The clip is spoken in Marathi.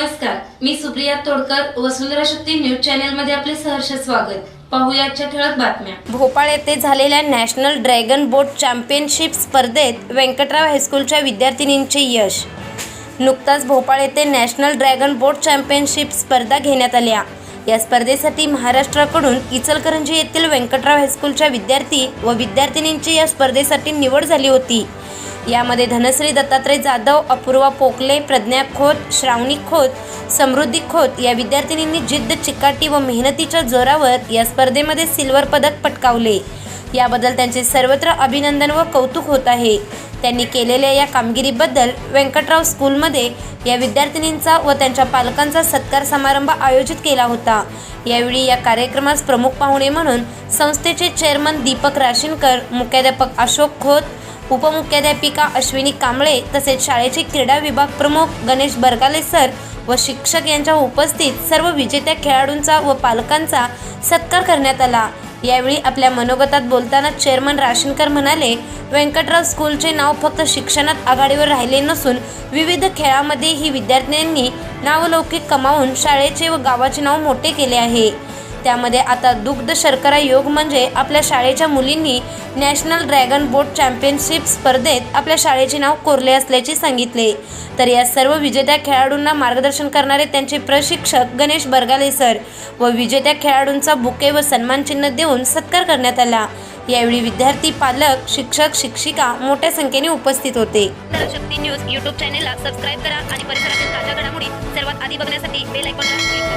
नमस्कार मी सुप्रिया तोडकर वसुंधरा शक्ती न्यूज चॅनलमध्ये आपले सहर्ष स्वागत. ठळक बातम्या. भोपाळ येथे झालेल्या नॅशनल ड्रॅगन बोट चॅम्पियनशिप स्पर्धेत व्यंकटराव हायस्कूलच्या विद्यार्थिनींचे यश. नुकताच भोपाळ येथे नॅशनल ड्रॅगन बोट चॅम्पियनशिप स्पर्धा घेण्यात आल्या. या स्पर्धेसाठी महाराष्ट्राकडून इचलकरंजी येथील व्यंकटराव हायस्कूलच्या विद्यार्थी व विद्यार्थिनींची या स्पर्धेसाठी निवड झाली होती. यामध्ये धनश्री दत्तात्रय जाधव अपूर्वा पोकले प्रज्ञा खोत श्रावणी खोत समृद्धी खोत या विद्यार्थिनींनी जिद्द चिकाटी व मेहनतीच्या जोरावर या स्पर्धेमध्ये सिल्वर पदक पटकावले. याबद्दल त्यांचे सर्वत्र अभिनंदन व कौतुक होत आहे. त्यांनी केलेल्या या कामगिरीबद्दल व्यंकटराव स्कूलमध्ये या विद्यार्थिनींचा व त्यांच्या पालकांचा सत्कार समारंभ आयोजित केला होता. यावेळी या कार्यक्रमास प्रमुख पाहुणे म्हणून संस्थेचे चेअरमन दीपक राशीनकर मुख्याध्यापक अशोक खोत उपमुख्याध्यापिका अश्विनी कांबळे तसेच शाळेचे क्रीडा विभाग प्रमुख गणेश बरगाले सर व शिक्षक यांच्या उपस्थित सर्व विजेत्या खेळाडूंचा व पालकांचा सत्कार करण्यात आला. यावेळी आपल्या मनोगतात बोलताना चेअरमन राशनकर म्हणाले व्यंकटराव स्कूलचे नाव फक्त शिक्षणात आघाडीवर राहिले नसून विविध खेळामध्ये ही विद्यार्थ्यांनी नावलौकिक कमावून शाळेचे व गावाचे नाव मोठे केले आहे. त्यामध्ये आता दुग्ध शर्करा योग म्हणजे आपल्या शाळेच्या मुलींनी नॅशनल ड्रॅगन बोट चॅम्पियनशिप स्पर्धेत आपल्या शाळेचे नाव कोरले असल्याचे सांगितले. तर या सर्व विजेत्या खेळाडूंना मार्गदर्शन करणारे त्यांचे प्रशिक्षक गणेश बरगाले सर व विजेत्या खेळाडूंचा बुके व सन्मानचिन्ह देऊन सत्कार करण्यात आला. यावेळी विद्यार्थी पालक शिक्षक शिक्षिका मोठ्या संख्येने उपस्थित होते. शक्ती न्यूज यूट्यूब चॅनेलला सबस्क्राईब करा आणि परिसरातील ताज्या घडामोडी सर्वात आधी बघण्यासाठी बेल आयकॉनला